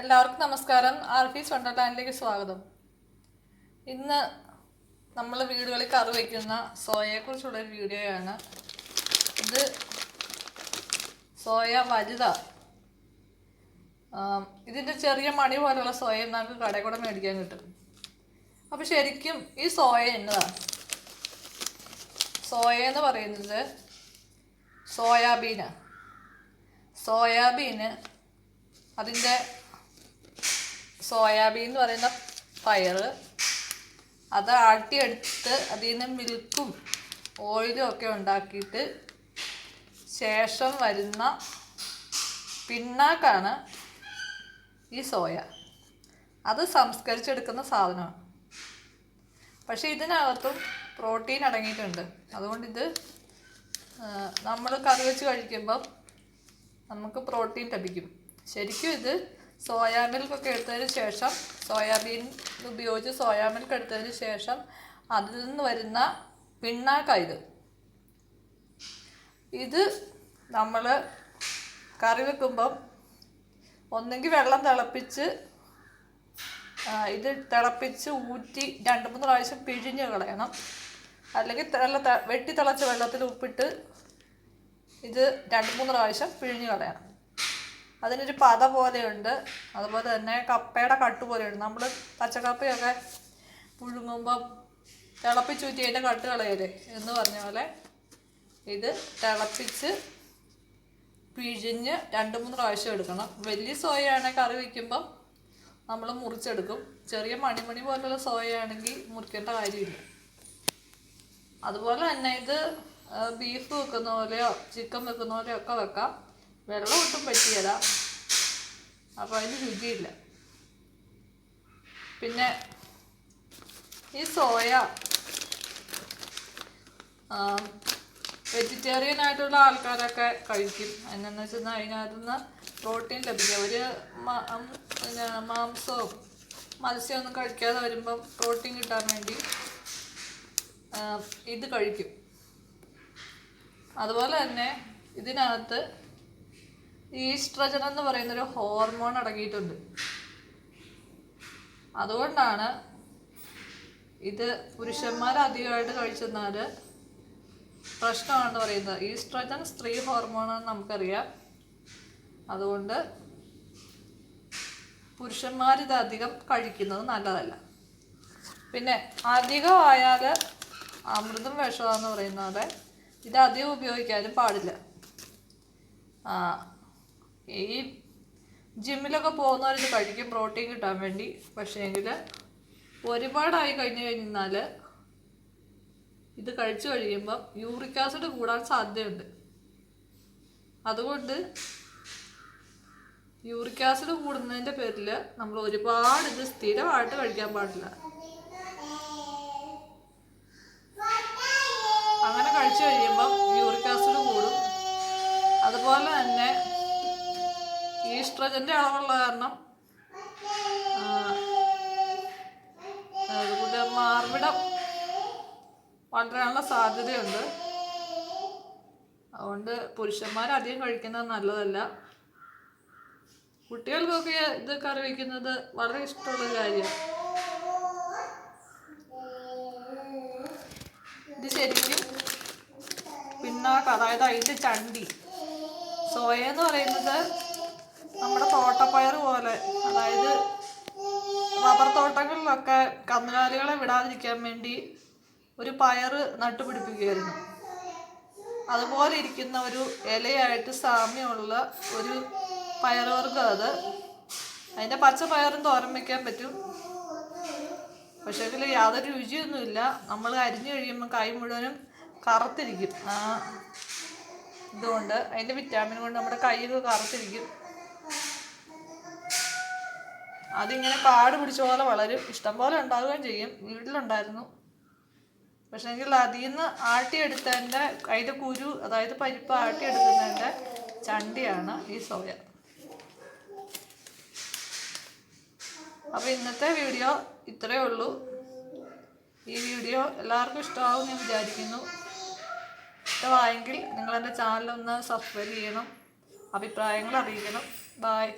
എല്ലാവർക്കും നമസ്കാരം. ആർഫീസ് വണ്ടർലാൻഡിലേക്ക് സ്വാഗതം. ഇന്ന് നമ്മൾ വീടുകളിൽ കറി വയ്ക്കുന്ന സോയയെക്കുറിച്ചുള്ള ഒരു വീഡിയോയാണ്. ഇത് സോയ വലുത ഇതിന്റെ ചെറിയ മണി പോലുള്ള സോയ നമുക്ക് കടയിൽ കൂടെ മേടിക്കാൻ കിട്ടും. അപ്പോൾ ശരിക്കും ഈ സോയ എന്നതാണ്. സോയ എന്ന് പറയുന്നത് സോയാബീനാണ് സോയാബീന് അതിന്റെ സോയാബീൻ എന്ന് പറയുന്ന പയർ അത് ആട്ടിയെടുത്ത് അതിൽ നിന്ന് മിൽക്കും ഓയിലും ഒക്കെ ഉണ്ടാക്കിയിട്ട് ശേഷം വരുന്ന പിണ്ണാക്കാണ് ഈ സോയ. അത് സംസ്കരിച്ചെടുക്കുന്ന സാധനമാണ്. പക്ഷേ ഇതിനകത്തും പ്രോട്ടീൻ അടങ്ങിയിട്ടുണ്ട്. അതുകൊണ്ട് ഇത് നമ്മൾ കറി വെച്ച് കഴിക്കുമ്പം നമുക്ക് പ്രോട്ടീൻ ലഭിക്കും. ശരിക്കും ഇത് സോയാ മിൽക്കൊക്കെ എടുത്തതിന് ശേഷം സോയാബീൻ ഉപയോഗിച്ച് സോയാ മിൽക്ക് എടുത്തതിന് ശേഷം അതിൽ നിന്ന് വരുന്ന പിണ്ണാക്കായത് ഇത് നമ്മൾ കറി വെക്കുമ്പം ഒന്നെങ്കിൽ വെള്ളം തിളപ്പിച്ച് ഇത് തിളപ്പിച്ച് ഊറ്റി രണ്ട് മൂന്ന് പ്രാവശ്യം പിഴിഞ്ഞ് കളയണം. അല്ലെങ്കിൽ നല്ല വെട്ടി തിളച്ച വെള്ളത്തിൽ ഉപ്പിട്ട് ഇത് രണ്ട് മൂന്ന് പ്രാവശ്യം പിഴിഞ്ഞ് കളയണം. അതിനൊരു പത പോലെയുണ്ട്. അതുപോലെ തന്നെ കപ്പയുടെ കട്ട് പോലെയുണ്ട്. നമ്മൾ പച്ചക്കപ്പയൊക്കെ പുഴുങ്ങുമ്പോൾ തിളപ്പിച്ചൂറ്റി അതിന്റെ കട്ട് കളയല്ലേ എന്ന് പറഞ്ഞ പോലെ ഇത് തിളപ്പിച്ച് പിഴിഞ്ഞ് രണ്ട് മൂന്ന് പ്രാവശ്യം എടുക്കണം. വലിയ സോയയാണെങ്കിൽ കറി വയ്ക്കുമ്പം നമ്മൾ മുറിച്ചെടുക്കും. ചെറിയ മണിമണി പോലുള്ള സോയയാണെങ്കിൽ മുറിക്കേണ്ട കാര്യമില്ല. അതുപോലെ തന്നെ ഇത് ബീഫ് വെക്കുന്ന പോലെയോ ചിക്കൻ വെക്കുന്ന പോലെയോ ഒക്കെ വെക്കാം. വെള്ളം ഒട്ടും പറ്റിയല്ല അപ്പോൾ അതിന് രുചിയില്ല. പിന്നെ ഈ സോയ വെജിറ്റേറിയൻ ആയിട്ടുള്ള ആൾക്കാരൊക്കെ കഴിക്കും. എന്നു വെച്ചാൽ അതിനകത്ത് നിന്ന് പ്രോട്ടീൻ ലഭിക്കും. ഒരു പിന്നെ മാംസവും മത്സ്യമൊന്നും കഴിക്കാതെ വരുമ്പം പ്രോട്ടീൻ കിട്ടാൻ വേണ്ടി ഇത് കഴിക്കും. അതുപോലെ തന്നെ ഇതിനകത്ത് ഈസ്ട്രജൻ എന്ന് പറയുന്ന ഒരു ഹോർമോൺ അടങ്ങിയിട്ടുണ്ട്. അതുകൊണ്ടാണ് ഇത് പുരുഷന്മാർ അധികമായിട്ട് കഴിച്ചെന്നാൽ പ്രശ്നമാണെന്ന് പറയുന്നത്. ഈസ്ട്രജൻ സ്ത്രീ ഹോർമോണാണെന്ന് നമുക്കറിയാം. അതുകൊണ്ട് പുരുഷന്മാർ ഇത് അധികം കഴിക്കുന്നത് നല്ലതല്ല. പിന്നെ അധികമായാൽ അമൃതം വിഷമാണെന്ന് പറയുന്നത് ഇത് അധികം ഉപയോഗിക്കാനും പാടില്ല. ഈ ജിമ്മിലൊക്കെ പോകുന്നവരിത് കഴിക്കും പ്രോട്ടീൻ കിട്ടാൻ വേണ്ടി. പക്ഷേങ്കിൽ ഒരുപാടായി കഴിഞ്ഞ് കഴിഞ്ഞാൽ ഇത് കഴിച്ചു കഴിയുമ്പം യൂറിക് ആസിഡ് കൂടാൻ സാധ്യതയുണ്ട്. അതുകൊണ്ട് യൂറിക് ആസിഡ് കൂടുന്നതിന്റെ പേരിൽ നമ്മൾ ഒരുപാട് ഇത് സ്ഥിരമായിട്ട് കഴിക്കാൻ പാടില്ല. അങ്ങനെ കഴിച്ചു കഴിയുമ്പം യൂറിക് ആസിഡ് കൂടും. അതുപോലെ തന്നെ ഈസ്ട്രജന്റെ അളവുള്ള കാരണം. അതുകൊണ്ട് മാർവിടം വളരാനുള്ള സാധ്യതയുണ്ട്. അതുകൊണ്ട് പുരുഷന്മാർ അധികം കഴിക്കുന്നത് നല്ലതല്ല. കുട്ടികൾക്കൊക്കെ ഇത് കറി വയ്ക്കുന്നത് വളരെ ഇഷ്ടമുള്ള കാര്യം. ഇത് ശരിക്കും പിന്നാക്ക അതായത് അതിന്റെ ചണ്ടി സോയ എന്ന് പറയുന്നത് നമ്മുടെ തോട്ടപ്പയർ പോലെ. അതായത് റബ്ബർ തോട്ടങ്ങളിലൊക്കെ കന്നുകാലികളെ വിടാതിരിക്കാൻ വേണ്ടി ഒരു പയർ നട്ടുപിടിപ്പിക്കുകയായിരുന്നു. അതുപോലെ ഇരിക്കുന്ന ഒരു ഇലയായിട്ട് സാമ്യമുള്ള ഒരു പയറുവർഗം അത്. അതിന്റെ പച്ച പയറും തോരൻ വയ്ക്കാൻ പറ്റും. പക്ഷേ യാതൊരു രുചിയൊന്നുമില്ല. നമ്മൾ അരിഞ്ഞു കഴിയുമ്പോൾ കൈ മുഴുവനും കറുത്തിരിക്കും. ആ ഇതുകൊണ്ട് അതിന്റെ വിറ്റാമിൻ കൊണ്ട് നമ്മുടെ കൈയൊക്കെ കറുത്തിരിക്കും. അതിങ്ങനെ പാട് പിടിച്ച പോലെ വളരും. ഇഷ്ടം പോലെ ഉണ്ടാവുകയും ചെയ്യും. വീട്ടിലുണ്ടായിരുന്നു. പക്ഷേ എങ്കിൽ അതിൽ നിന്ന് ആട്ടിയെടുത്തതിന്റെ അതിന്റെ കുരു അതായത് പരിപ്പ് ആട്ടിയെടുക്കുന്നതിന്റെ ചണ്ടിയാണ് ഈ സോയ. അപ്പോൾ ഇന്നത്തെ വീഡിയോ ഇത്രയേ ഉള്ളൂ. ഈ വീഡിയോ എല്ലാവർക്കും ഇഷ്ടമാവും ഞാൻ വിചാരിക്കുന്നു. ഇഷ്ടമായെങ്കിൽ നിങ്ങളെന്റെ ചാനലൊന്ന് സബ്സ്ക്രൈബ് ചെയ്യണം. അഭിപ്രായങ്ങൾ അറിയിക്കണം. ബായ്